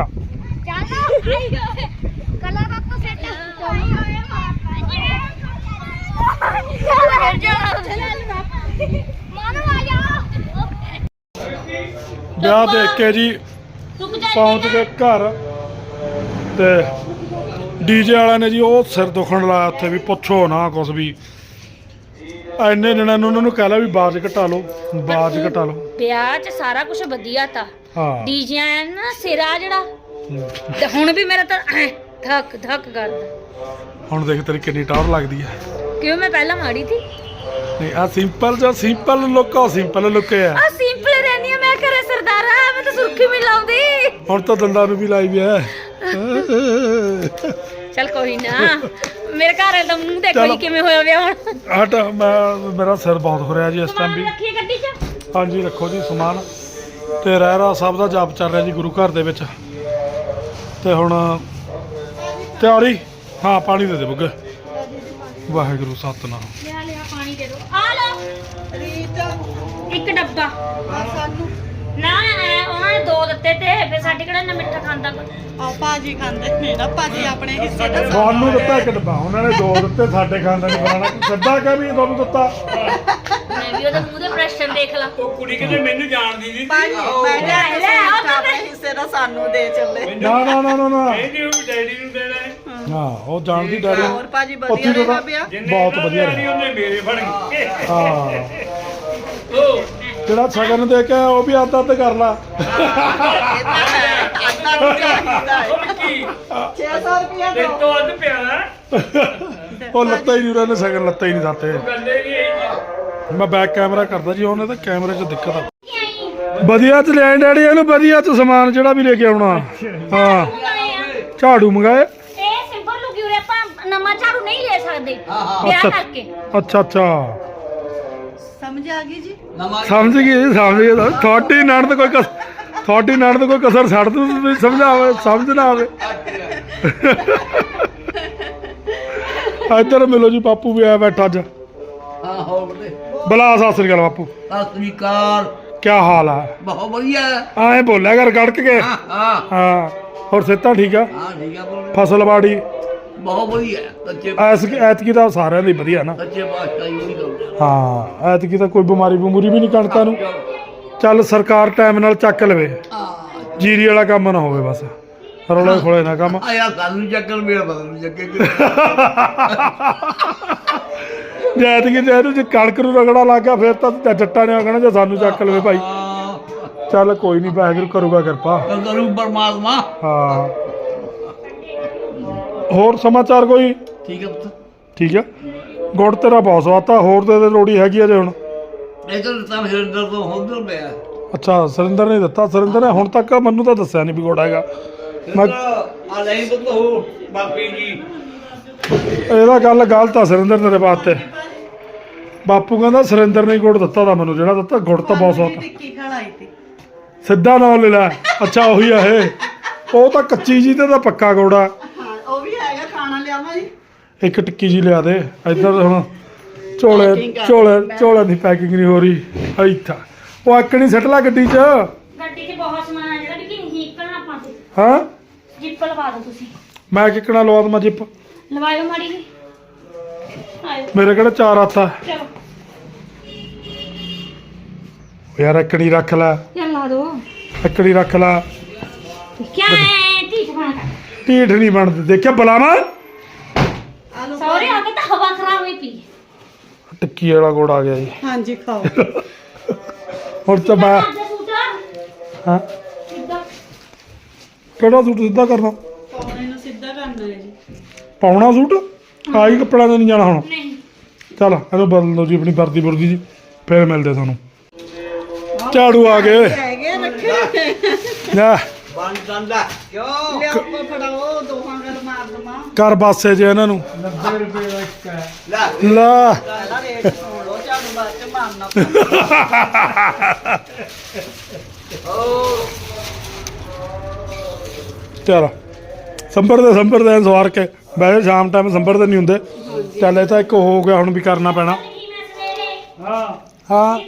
ਵਿਆਹ ਦੇਖ ਕੇ ਜੀ ਪਹੁੰਚ ਗਏ ਘਰ। ਤੇ ਡੀਜੇ ਵਾਲਿਆਂ ਨੇ ਜੀ ਉਹ ਸਿਰ ਦੁਖਣ ਲਾਇਆ ਉੱਥੇ ਵੀ ਪੁੱਛੋ ਨਾ ਕੁਛ ਵੀ। ਐਨੇ ਜਣਿਆਂ ਨੂੰ ਉਹਨਾਂ ਨੂੰ ਕਹਿ ਲਿਆ ਵੀ ਬਾਜ ਘਟਾ ਲਓ ਬਾਜ ਘਟਾ ਲਓ।
ਵਿਆਹ 'ਚ ਸਾਰਾ ਕੁਝ ਵਧੀਆ ਤਾਂ।
ਹਾਂ।
ਡੀਜੇ ਨਾ ਸਿਰਾ ਜਿਹੜਾ। ਤੇ ਹੁਣ ਵੀ ਮੇਰਾ ਤਾਂ ਐਂ ਧੱਕ ਧੱਕ ਕਰਦਾ।
ਹੁਣ ਦੇਖ ਤੇਰੀ ਕਿੰਨੀ ਟੌਰ ਲੱਗਦੀ ਹੈ
ਕਿਉਂ ਮੈਂ ਪਹਿਲਾਂ ਮਾੜੀ ਸੀ?
ਨਹੀਂ ਆ ਸਿੰਪਲ ਜੋ ਸਿੰਪਲ ਲੁੱਕ ਆ ਸਿੰਪਲ ਲੁੱਕ ਹੈ
ਆ ਸਿੰਪਲ ਰਹਿੰਦੀ ਆ ਮੈਂ ਘਰੇ ਸਰਦਾਰਾ ਮੈਂ ਤਾਂ ਸੁਰਖੀ ਵੀ ਲਾਉਂਦੀ।
ਹੁਣ ਤਾਂ ਦੰਦਾਂ ਨੂੰ ਵੀ ਲਾਈ ਵੀ ਹੈ
ਚੱਲ ਕੋਈ ਨਾ। ਮੇਰੇ ਘਰ ਵਾਲੇ ਦਾ ਮੂੰਹ ਦੇਖੋ
ਚਲੋ।
ਜੀ ਕਿਵੇਂ ਹੋਇਆ ਵਿਆਹ ਹੁਣ?
ਹਟ ਮੈਂ ਮੇਰਾ ਸਿਰ ਬਹੁਤ ਹੋ ਰਿਹਾ ਜੀ ਇਸ ਟਾਈਮ
ਸਮਾਨ
ਵੀ।
ਰੱਖੀਏ ਗੱਡੀ 'ਚ?
ਹਾਂਜੀ ਰੱਖੋ ਜੀ ਸਮਾਨ। ਤੇ ਰਹਿਰਾ ਸਾਹਿਬ ਦਾ ਜਾਪ ਚੱਲ ਰਿਹਾ ਜੀ ਗੁਰੂ ਘਰ ਦੇ ਵਿੱਚ। ਤੇ ਹੁਣ ਤਿਆਰੀ? ਹਾਂ ਪਾਣੀ ਦੇ ਦੇ ਬੁੱਗੇ। ਵਾਹਿਗੁਰੂ ਸਤਨਾਮ।
ਲਿਆ ਲਿਆ ਪਾਣੀ ਦੇ ਦਿਓ। ਆ ਲਓ। ਇੱਕ ਡੱਬਾ।
ਸਾਨੂੰ।
ਨਾ ਐ ਉਹਨਾਂ ਨੇ ਦੋ ਦਿੱਤੇ ਤੇ ਫਿਰ ਸਾਡੇ ਕਿਹੜਾ ਨਾ ਮਿੱਠਾ ਖਾਂਦਾ ਕੋਈ?
ਆ ਭਾਜੀ ਖਾਂਦੇ ਨੇ ਨਾ ਭਾਜੀ ਆਪਣੇ ਹਿੱਸੇ ਦਾ
ਤੁਹਾਨੂੰ ਦਿੱਤਾ ਇੱਕ ਡੱਬਾ ਉਹਨਾਂ ਨੇ ਦੋ ਦਿੱਤੇ ਸਾਡੇ ਖਾਂਦਾ ਨਹੀਂ ਬਣਾਣਾ ਸਿੱਧਾ ਕਹਿ ਵੀ ਤੁਹਾਨੂੰ ਦਿੱਤਾ?
ਮੈਂ ਵੀ ਉਹਦੇ ਮੂੰਹ ਦੇ ਪ੍ਰੈਸ਼ਰ ਦੇਖ ਲਾ।
ਉਹ ਕੁੜੀ ਕਿਤੇ ਮੈਨੂੰ ਜਾਣਦੀ ਨਹੀਂ।
ਭਾਜੀ ਮੈਂ
ਲੈ, ਲੈ,
ਲੈ
ਉਹ ਤਾਂ
ਆਪਣੇ ਹਿੱਸੇ ਦਾ ਸਾਨੂੰ ਦੇ ਚੱਲੇ।
ਨਾ ਨਾ ਨਾ ਨਾ ਨਾ।
ਇਹਦੀ ਉਹ ਡੈਡੀ ਨੂੰ ਦੇਣਾ ਹੈ।
ਹਾਂ। ਉਹ ਜਾਣਦੀ ਡੈਡੀ।
ਹੋਰ ਭਾਜੀ
ਉੱਥੇ
ਵਧੀਆ
ਤਾਂ
ਰਿਹਾ ਪਿਆ
ਜਿੰਨੇ
ਬਹੁਤ
ਇਹਨਾਂ
ਵਧੀਆ
ਦੇਣੀ,
ਰਿਹਾ।
ਉਹਨੇ ਮੇਰੇ ਬਣ ਗਏ
ਹਾਂ।
ਉਹ
ਜਿਹੜਾ ਸ਼ਗਨ ਦੇ ਕੇ ਆਇਆ, ਉਹ ਵੀ ਆਦਤ ਤੇ ਕਰ ਲਾ।
ਅੱਧਾ
ਉਹ ਵਿੱਕੀ
600 ਰੁਪਿਆ
ਤੇ
ਦੋ
ਤੋਂ ਅੱਧ ਪਿਆ
ਉਹ ਲੱਤਾ ਹੀ ਨਹੀਂ ਉਹਨੇ ਸ਼ਗਨ ਲੱਤਾ ਹੀ ਨਹੀਂ ਦਿੱਤੇ।
ਗੱਲੇ
ਮੈਂ ਬੈਕ ਕੈਮਰਾ ਕਰਦਾ ਜੀ ਉਹਨੇ ਤਾਂ ਕੈਮਰੇ 'ਚ ਦਿੱਕਤ ਆ। ਵਧੀਆ ਚ ਲਿਆਏ ਡੈਡੀ ਇਹਨੂੰ ਵਧੀਆ ਚ ਸਮਾਨ ਜਿਹੜਾ ਵੀ ਲੈ ਕੇ ਆਉਣਾ। ਹਾਂ। ਝਾੜੂ ਮੰਗਾਏ?
ਇਹ ਸਿੰਪਲ ਲੁਕੀ ਉਰੇ ਆਪਾਂ ਨਵਾਂ ਝਾੜੂ ਨਹੀਂ ਲੈ ਸਕਦੇ। ਵਿਆਹ
ਅੱਛਾ।
ਕਰਕੇ।
ਅੱਛਾ ਅੱਛਾ।
ਸਮਝ ਆ ਗਈ ਜੀ?
ਸਮਝ ਗਏ ਜੀ, ਸਮਝ ਗਏ ਤੁਹਾਡੀ ਨਣਦ ਕੋਈ ਕਸ ਤੁਹਾਡੀ ਨਣਦ ਕੋਈ ਕਸਰ ਛੱਡ ਦੂ ਵੀ ਸਮਝਾਵੇ ਸਮਝ ਨਾ ਆਵੇ। ਇੱਧਰ ਮਿਲੋ ਜੀ ਬਾਪੂ ਵੀ ਆਇਆ ਬੈਠਾ ਅੱਜ।
ਹਾਂ ਹੋ ਬਤੇ
ਬਲਾ ਸਤਿ ਸ੍ਰੀ ਅਕਾਲ ਬਾਪੂ।
ਸਤਿ ਸ੍ਰੀ ਅਕਾਲ।
ਕੀ ਹਾਲ ਆ?
ਬਹੁਤ ਵਧੀਆ। ਹੈ।
ਐਂ ਬੋਲਿਆ ਕਰ ਗੜਕ ਕੇ।
ਹਾਂ ਹਾਂ।
ਹਾਂ ਹੋਰ ਸਿੱਧਾ ਠੀਕ ਆ?
ਹਾਂ ਠੀਕ ਆ ਬੋਲ।
ਫਸਲਵਾੜੀ
ਬਹੁਤ ਵਧੀਆ ਹੈ। ਸੱਚੇ
ਐਸ ਐਤਕੀ ਸਾਰਿਆਂ ਦੀ ਵਧੀਆ ਨਾ।
ਸੱਚੇ ਪਾਤਸ਼ਾਹ ਹੀ ਉਹੀ ਦਊਗਾ
ਹਾਂ। ਐਤਕੀ ਤਾਂ ਕੋਈ ਬਿਮਾਰੀ ਬਮੂਰੀ ਵੀ ਨਹੀਂ ਕਣਕਾਂ ਨੂੰ। ਚੱਲ। ਸਰਕਾਰ ਟਾਈਮ ਨਾਲ ਚੱਕ ਲਵੇ। ਜੀਰੀ ਵਾਲਾ ਕੰਮ ਨਾ ਹੋਵੇ ਬਸ। ਰੌਲੇ ਖੋਲੇ ਨਾ ਕੰਮ।
ਆਇਆ ਸਾਨੂੰ ਚੱਕਰ ਮੇਰਾ ਬਦਲ ਨੂੰ ਚੱਕੇ
ਜੇ ਐਤਕੀ ਜੇ ਇਹਨੂੰ ਜੇ ਕਣਕ ਨੂੰ ਰਗੜਾ ਲੱਗ ਗਿਆ ਫਿਰ ਤਾਂ ਜੱਟਾਂ ਨੇ ਆਖਣਾ ਜੇ ਸਾਨੂੰ ਚੱਕ ਲਵੇ ਭਾਈ। ਚੱਲ ਕੋਈ ਨਹੀਂ ਵਾਹਿਗੁਰੂ ਕਰੂਗਾ ਕਿਰਪਾ।
ਕਰੂ ਪਰਮਾਤਮਾ।
ਹਾਂ। ਹੋਰ ਸਮਾਚਾਰ ਕੋਈ?
ਠੀਕ ਹੈ ਪੁੱਤ।
ਠੀਕ ਆ। ਗੁੜ ਤੇਰਾ ਬਹੁਤ ਸਵਾਤਾ ਹੋਰ ਤੇ ਤੇ ਰੋੜੀ ਹੈਗੀ ਅਜੇ ਹੁਣ?
ਇਧਰ ਤਾਂ ਹਿਰਦਰ ਤੋਂ ਹੋਦਰ ਪਿਆ।
ਅੱਛਾ ਸਰਿੰਦਰ ਨੇ ਦਿੱਤਾ ਸਰਿੰਦਰ ਨੇ ਹੁਣ ਤੱਕ ਮੈਨੂੰ ਤਾਂ ਦੱਸਿਆ ਨਹੀਂ ਵੀ ਗੁੜ ਹੈਗਾ। ਮੈਂ
ਆ ਨਹੀਂ ਪੁੱਤ ਹੋ ਬਾਪੀ ਜੀ।
ਇਹਦਾ ਗੱਲ ਗਲਤ ਆ ਸਰਿੰਦਰ ਤੇਰੇ ਵਾਸਤੇ। ਬਾਪੂ ਕਹਿੰਦਾ ਸਰਿੰਦਰ ਨੇ ਗੁੜ ਦਿੱਤਾ ਤਾਂ ਮੈਨੂੰ ਜਿਹੜਾ ਦਿੱਤਾ ਗੁੜ ਤਾਂ ਬਹੁਤ ਸਵਾਦ
ਟਿੱਕੀ ਤੀ
ਸਿੱਧਾ ਨਾਮ ਲੈ ਲੈ। ਅੱਛਾ ਉਹੀ ਆ ਇਹ। ਉਹ ਤਾਂ ਕੱਚੀ ਜੀ ਤੇ ਤਾਂ ਪੱਕਾ ਗੁੜ ਆ
ਹਾਂ ਉਹ ਵੀ ਹੈਗਾ ਖਾਣਾ ਲਿਆਵਾਂ ਜੀ?
ਇੱਕ ਟਿੱਕੀ ਜੀ ਲਿਆ ਦੇ ਇੱਧਰ ਹੁਣ ਝੋਲੇ ਝੋਲੇ ਝੋਲੇ ਦੀ ਪੈਕਿੰਗ ਨਹੀਂ ਹੋ ਰਹੀ ਇੱਥਾ। ਉਹ ਅੱਕਣੀ ਸੱਟ ਲਾ ਗੱਡੀ 'ਚ?
ਗੱਡੀ 'ਚ ਬਹੁਤ ਸਮਾਨ ਆ ਜਿਹੜਾ ਵੀ ਕਿ ਹੀਕਲਣਾ ਆਪਾਂ ਤੇ।
ਹਾਂ?
ਜਿੱਪ ਲਵਾ ਦਿਓ ਤੁਸੀਂ।
ਮੈਂ ਕਿੱਕਣਾ ਲਵਾ ਦਮਾ ਜਿੱਪ?
ਲਵਾਇਓ ਮਾੜੀ ਜੀ। ਆਇਓ।
ਮੇਰੇ ਕਿਹੜਾ ਚਾਰ ਹੱਥ ਆ?
ਚਲੋ।
ਯਾਰ ਅੱਕਣੀ ਰੱਖ ਲੈ।
ਚੱਲ ਲਾ ਦੋ।
ਅੱਕਣੀ ਰੱਖ ਲੈ।
ਕਿਆ ਹੈ? ਢੀਠ ਬਣਾ। ਕਰ
ਢੀਠ ਨਹੀਂ ਬਣਦੇ। ਦੇਖਿਆ ਬੁਲਾਵਾ?
ਸੌਰੇ ਆ ਕੇ ਤਾਂ ਹਵਾ ਖਰਾਬ ਹੋਈ ਪਈ
ਟਿੱਕੀ ਵਾਲਾ ਗੁੜ ਆ ਗਿਆ ਜੀ।
ਹਾਂਜੀ ਖਾਓ।
ਹੁਣ ਤਾਂ ਮੈਂ
ਅੱਜ
ਹਾਂ ਕਿਹੜਾ ਸੂਟ ਸਿੱਧਾ ਕਰਨਾ?
ਪੌਣੇ ਨੂੰ ਸਿੱਧਾ ਕਰਨਾ ਹੈ ਜੀ।
ਪਾਉਣਾ ਸੂਟ? ਆਹੀ ਕੱਪੜਾ ਦਾ ਨਹੀਂ ਜਾਣਾ ਹੁਣ।
ਨਹੀਂ।
ਚੱਲ ਇਹਨੂੰ ਬਦਲ ਲਓ ਜੀ ਆਪਣੀ ਵਰਦੀ ਵਰਦੀ ਜੀ ਫੇਰ ਮਿਲਦੇ ਤੁਹਾਨੂੰ। ਝਾੜੂ ਆ ਗਏ।
ਹੈਗੇ ਰੱਖੇ।
ਲੈ।
ਬਣ ਜਾਂਦਾ ਕਿਉਂ?
ਲਿਆਓ ਫੜਾਓ ਦੋਹਾਂ
ਕਰ ਬਾਸੇ ਜੇ ਇਹਨਾਂ ਨੂੰ।
90 ਰੁਪਏ ਦਾ ਇੱਕ ਹੈ
ਲੈ।
ਲਾ
ਰੇਟ ਸੁਣ ਲਓ ਝਾੜੂ ਬਾਅਦ ਚ ਮਾਰਨਾ
ਚਲ। ਸੰਭਰ ਦੇ ਸੰਭਰ ਦੇ ਸਵਾਰ ਕੇ। ਵੈਸੇ ਸ਼ਾਮ ਟਾਈਮ ਸੰਭਰ ਦੇ ਨਹੀਂ ਹੁੰਦੇ। ਚੱਲ ਇਹ ਤਾਂ ਇੱਕ ਹੋ ਗਿਆ ਹੁਣ ਵੀ ਕਰਨਾ ਪੈਣਾ।
ਹਾਂ।
ਹਾਂ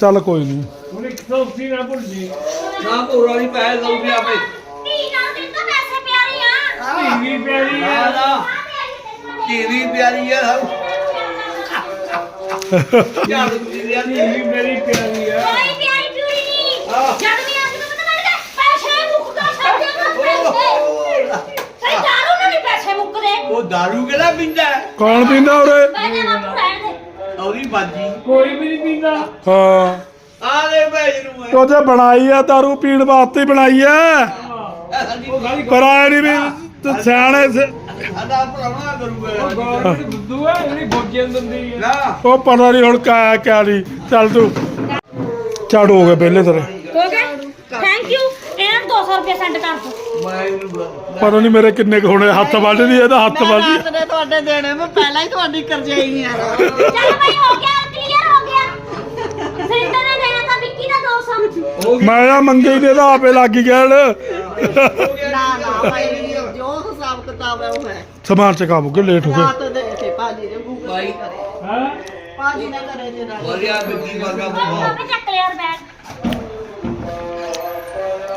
ਚੱਲ ਕੋਈ ਨਹੀਂ।
ਹੁਣ 180 ਨਾ ਭੁੱਲ ਜੀ
ਨਾ ਪੂਰਾ ਨਹੀਂ ਪੈ ਲਊਗੀ ਆਪੇ।
ਧੀਵੀ ਪਿਆਰੀ
ਆ ਟੀਵੀ ਪਿਆਰੀ ਹੈ ਸਭ। ਯਾਰ ਤੁਸੀਂ ਲਿਆ
ਧੀਵੀ ਮੇਰੀ ਪਿਆਰੀ ਹੈ
ਉਹ दारू ਕਿਹੜਾ ਪੀਂਦਾ? ਹੈ?
ਕੌਣ ਪੀਂਦਾ ਉਰੇ?
ਉਹਦੀ ਬਾਜੀ।
ਕੋਈ ਵੀ ਨਹੀਂ ਪੀਂਦਾ।
ਹਾਂ।
ਆ ਲੈ ਭੇਜ ਨੂੰ ਮੈਂ
ਉਹ ਤੇ ਬਣਾਈ ਆ ਦਾਰੂ ਪੀਣ ਵਾਸਤੇ ਬਣਾਈ ਆ। ਪਰ ਆਏ ਨਹੀਂ ਵੀ ਤੂੰ ਸਿਆਣੇ ਸ-
ਸਾਡਾ ਭਰਾਵਾ ਕਰੂਗਾ
ਦੁੱਧੂ ਹੈ ਜਿਹੜੀ ਫੌਜੀਆਂ ਨੂੰ ਦਿੰਦੀ ਹੈ
ਉਹ ਪਤਾ ਨਹੀਂ ਹੁਣ ਕਿਆ ਕਿਆ ਨਹੀਂ ਚੱਲ ਤੂੰ। ਝਾੜੂ ਹੋ ਗਏ ਪਹਿਲੇ ਤੇਰੇ।
ਥੈਂਕ ਯੂ ਇਹਨਾਂ ਨੂੰ 200 ਰੁਪਏ ਸੈਂਡ ਕਰ ਦੋ।
ਮੈਂ
ਪਤਾ ਨਹੀਂ ਮੇਰੇ ਕਿੰਨੇ ਕੁ ਹੋਣੇ ਹੱਥ ਵੱਢਦੀ ਇਹਦਾ ਹੱਥ ਵੱਢਦੀ
ਰਾਤ ਨੇ ਤੁਹਾਡੇ ਦੇਣੇ ਮੈਂ ਪਹਿਲਾਂ ਹੀ ਤੁਹਾਡੀ ਕਰਜਾਈ ਨਹੀਂ ਆ।
ਚਲੋ ਭਾਈ ਹੋ ਗਿਆ ਕਲੀਅਰ ਹੋ ਗਿਆ। ਸਿੰਦਰ ਨੇ ਦੇਣਾ ਤਾਂ ਵਿੱਕੀ ਦਾ 200
ਮੈਂ ਆ ਮੰਗੇ ਹੀ ਆਪੇ ਲੱਗ ਹੀ ਗਿਆ
ਨਾ ਨਾ ਭਾਈ ਕਿਤਾਬ ਹੈ ਉਹ ਹੈ।
ਸਮਾਨ ਚਕਾਵੋਗੇ ਲੇਟ ਹੋ
ਰਾਤ
ਗਏ
ਦੇ ਤੇ ਭਾਜੀ ਨੇ ਗੂਗਲ
ਭਾਈ।
ਕਰੇ।
ਹਾਂ?
ਭਾਜੀ ਨੇ ਕਰੇ ਜੇ ਰਾਤ
ਵਧੀਆ ਬਿੱਕੀ ਵਰਗਾ
ਉਹ
ਬਣਾ
ਵੀ ਚੱਕ ਲਿਆ ਬੈਗ।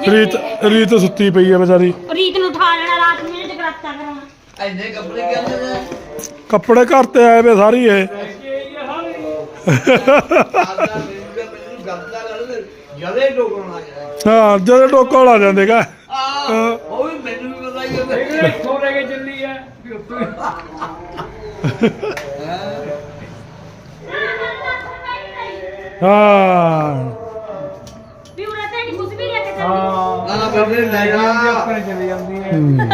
ਰੀਤ ਰੀਤ ਸੁੱਤੀ ਪਈ ਹੈ ਵਿਚਾਰੀ।
ਰੀਤ ਨੂੰ ਉਠਾ ਲੈਣਾ ਰਾਤ ਨੂੰ ਇਹਨੇ ਜਗਰਾਤਾ ਕਰਾਉਣਾ।
ਐਨੇ ਕੱਪੜੇ ਕਹਿੰਦੇ ਨੇ
ਕੱਪੜੇ ਘਰ ਤੇ ਆਏ ਵੇ ਸਾਰੀ ਇਹ।
ਆਦਾ ਮੈਨੂੰ ਗੰਦਾ ਗੱਲ ਜਦੇ ਡੋਕਣਾ ਆ
ਹਾਂ ਜਦੋਂ ਟੋਕਲ ਆ ਜਾਂਦੇਗਾ
ਆ ਉਹ ਵੀ ਮੈਨੂੰ ਵੀ ਪਤਾ ਹੀ ਹੈ
ਇਹ ਇੱਥੋਂ ਲੈ ਕੇ ਚੱਲੀ ਹੈ ਵੀ ਉੱਤੋਂ ਹੀ-
ਹਾਂ
ਵੀ ਉਰੇ ਤੇ ਨਹੀਂ ਕੁਝ ਵੀ ਲੈ ਕੇ ਚੱਲੀ
ਹਾਂ।
ਨਾ ਨਾ ਬਾਬੇ ਲੈ ਜਾ।
ਆਪਣੇ ਚਲੀ ਜਾਂਦੀ ਹੈ।
ਹੂੰ।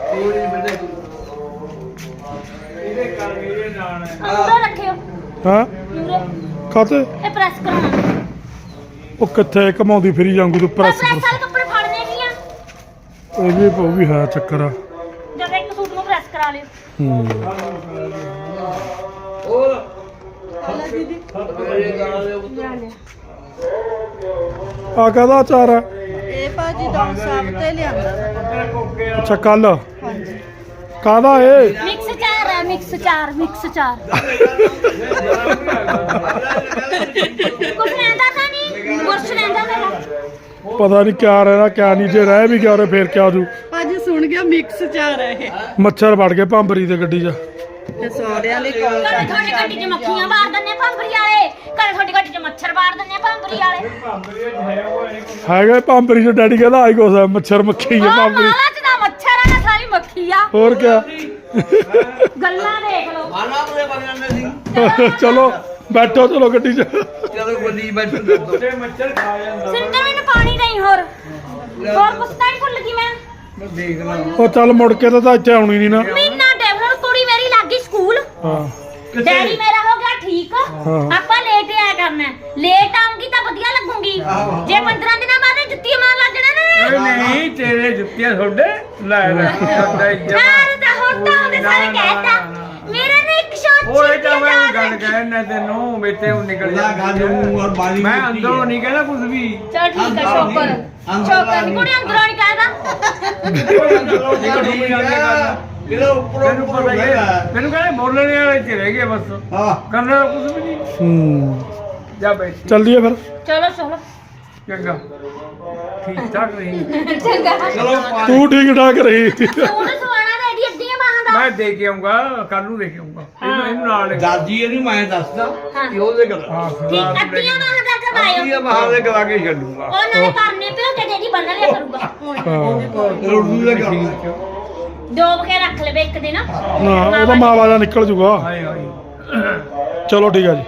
ਕੋਈ ਮੇਰੇ
ਇਹਦੇ ਕਰ ਮੇਰੇ ਨਾਲ ਹੈ
ਅੰਦਰ ਰੱਖਿਓ।
ਹਾਂ।
ਉਰੇ
ਖਾਤੇ
ਇਹ ਪ੍ਰੈਸ ਕਰਾਉਣਾ।
ਉਹ ਕਿੱਥੇ ਕਮਾਉਂਦੀ ਫਿਰੀ ਜਾਂਗੂ ਤੂੰ
ਪ੍ਰੈਸ
ਪ੍ਰੈਸ
ਵਾਲੇ ਕੱਪੜੇ ਫੜਨੇ ਕੀ ਆ।
ਉਹ ਵੀ ਉਹ ਵੀ ਹੈ ਚੱਕਰ। ਆ
40
ਹੂੰ।
ਹੋਰ। ਮੇਰੇ ਗਾਣਾ ਦੇ। ਉੱਤੇ
ਆ ਕਾਹਦਾ ਆਚਾਰ ਆ?
ਇਹ ਭਾਜੀ ਦੌਣ ਸਾਹਿਬ ਤੇ ਲਿਆਂਦਾ।
ਅੱਛਾ ਕੱਲ ਹਾਂਜੀ। ਕਾਹਦਾ ਏ
ਮਿਕਸ ਚਾਰ ਹੈ ਮਿਕਸ ਚਾਰ ਮਿਕਸ ਚਾਰ। ਕੁਛ ਰਹਿੰਦਾ ਤਾਂ ਨਹੀਂ ਕੁਛ ਰਹਿੰਦਾ ਤਾਂ
ਪਤਾ ਨਹੀਂ ਕਿਆ ਰਹਿਣਾ ਕਿਆ ਨਹੀਂ ਜੇ ਰਹਿ ਵੀ ਗਿਆ ਉਰੇ ਫੇਰ ਕਿਆ ਜੂ
ਸੁਣ ਗਿਆ ਮਿਕਸ ਚਾਰ ਹੈ ਇਹ।
ਮੱਛਰ ਵੜ ਗਏ ਭਾਂਬਰੀ ਦੇ ਗੱਡੀ 'ਚ।
ਤੇ ਸੌਰਿਆਂ ਲਈ ਕਾਲ
ਘਰੇ ਤੁਹਾਡੀ ਗੱਡੀ 'ਚ ਮੱਖੀਆਂ ਮਾਰ ਦਿੰਨੇ ਭੰਬਰੀ ਵਾਲੇ। ਘਰੇ ਤੁਹਾਡੀ ਗੱਡੀ 'ਚ ਮੱਛਰ ਮਾਰ ਦਿੰਨੇ ਭੰਬਰੀ ਵਾਲੇ।
ਭਾਂਬਰੀ ਹੈ ਉਹ ਇਹ
ਹੈਗਾ ਭਾਂਬਰੀ 'ਚ ਡੈਡੀ ਕਹਿੰਦਾ ਆਈ ਆ, ਮੱਛਰ ਮੱਖੀ ਹੈ
ਉਹ
ਭਾਂਬਰੀ।
ਮਾਲਾ 'ਚ ਦਾ ਮੱਛਰ ਆ ਨਾ ਸਾਰੀ ਮੱਖੀ ਆ।
ਹੋਰ ਕਿਆ?
ਗੱਲਾਂ ਦੇਖ ਲਓ।
ਮਾਨਾ ਉਹਦੇ ਬਗਲ ਸੀ।
ਚਲੋ ਬੈਠੋ ਚਲੋ ਗੱਡੀ 'ਚ।
ਚਲੋ ਗੱਡੀ ਬੈਠ ਦੋ
ਤੇ ਮੱਛਰ ਖਾ ਜਾਂਦਾ
ਸਿੰਦਰ ਮੈਨੂੰ ਪਾਣੀ ਨਹੀਂ ਹੋਰ। ਹੋਰ ਕੁਛ ਤਾਂ ਨਹੀਂ ਭੁੱਲ ਗਈ ਮੈਂ।
ਮੈਂ ਦੇਖ ਲਾਂ।
ਉਹ ਚੱਲ ਮੁੜ ਕੇ ਤਾਂ ਤਾਂ ਇੱਥੇ ਆਉਣੀ ਨਹੀਂ ਨਾ।
ਮਹੀਨਾ ਡੇਵਲਪ ਕੁੜੀ ਮੇਰੀ ਲੱਗ ਗਈ ਸਕੂਲ।
ਹਾਂ।
ਡੈਡੀ ਮੇਰਾ ਹੋ ਗਿਆ ਠੀਕ।
ਹਾਂ।
ਆਪਾਂ ਲੇਟ ਆਇਆ ਕਰਨਾ ਹੈ। ਲੇਟ ਆਉਂਗੀ ਤਾਂ ਵਧੀਆ ਲੱਗੂਗੀ। ਜੇ 15 ਦਿਨਾਂ ਬਾਅਦ ਜੁੱਤੀਆਂ ਮਾਰ ਲੱਗ ਜਾਣਾ ਨਾ।
ਓਏ ਨਹੀਂ ਤੇਰੇ ਜੁੱਤੀਆਂ ਤੁਹਾਡੇ? ਲੈ ਲੈ ਇੱਜ਼ਤ
ਯਾਰ ਤਾਂ ਹੁਣ ਤਾਂ ਉਹਦੇ ਸਾਰੇ
ਨਾ, ਨਾ,
ਕਹਿਤਾ।
ਨਾ, ਨਾ।
ਮੇਰੇ ਨੇ ਇੱਕ ਸ਼ੋਟ
ਓਏ ਤਾਂ ਮੈਂ ਗੱਲ ਕਹਿਣਾ ਤੈਨੂੰ ਮੇਤੇ ਉਹ ਨਿਕਲ
ਲਾ ਗਾ
ਜਾਂਦੀ ਹੈ।
ਨੂੰ ਔਰ ਬਾਲੀ
ਮੈਂ ਅੰਦਰੋਂ ਨਹੀਂ ਕਹਿੰਦਾ ਕੁਝ ਵੀ।
ਚਲ ਠੀਕ ਹੈ ਸ਼ੋਕਰ ਸ਼ੋਕਰ ਨਹੀਂ ਕੁੜੀ ਅੰਦਰੋਂ ਨਹੀਂ ਕਹਿਦਾ।
ਇਹਦਾ ਉੱਪਰੋਂ
ਮੈਨੂੰ ਪਤਾ ਹੀ ਹੈ ਮੈਨੂੰ ਕਹਿੰਦੇ ਬੋਲਣੇ ਵਾਲੇ ਚ ਰਹਿ ਗਏ ਬਸ।
ਹਾਂ।
ਕਰਨਾ ਕੁਝ ਵੀ ਨਹੀਂ।
ਹੂੰ।
ਜਾ ਬੈਠ।
ਚੱਲੀਏ ਫਿਰ।
ਚਲੋ ਚਲੋ।
ਚੰਗਾ। ਠੀਕ ਠਾਕ ਰਹੀ।
ਚੰਗਾ।
ਤੂੰ ਠੀਕ ਠਾਕ ਰਹੀ।
ਸਵਾਣਾ ਰੈਡੀ
ਮੈਂ ਦੇ ਕੇ ਆਉਂਗਾ ਕੱਲ ਨੂੰ ਦੇ ਕੇ ਆਉਂਗਾ। ਇਹਨੂੰ ਇਹਨੂੰ ਨਾਲ ਲੈ ਕੇ-
ਦਾਦੀ ਇਹਨੂੰ ਮੈਂ ਦੱਸਦਾ
ਹਾਂ।
ਕਿ ਉਹਦੇ ਗੱਲ
ਹਾਂ
ਠੀਕ
ਨੂੰ ਲੈ
ਅੱਧੀਆਂ
ਕੇ-
ਬਾਹਾਂ ਦਾ ਕਰਵਾਇਓ
ਇਹ ਬਾਹਰ ਦੇ ਕੇ ਛੱਡੂਗਾ।
ਉਹ ਨਾਲੇ ਕਰਨੇ ਪਿਓ ਤੇ ਡੈਡੀ ਬੰਨ ਲਿਆ ਕਰੂਗਾ।
ਹਾਂ।
ਰੋਡੂ ਦੇ ਕਰਦਾ
ਡੋਬ ਕੇ ਰੱਖ ਲਵੇ ਇੱਕ ਦਿਨ।
ਨਾ ਉਹ ਤਾਂ ਮਾਵਾ ਦਾ ਨਿਕਲ ਜੂਗਾ।
ਹਾਏ ਹਾਏ
ਚਲੋ ਠੀਕ ਆ ਜੀ।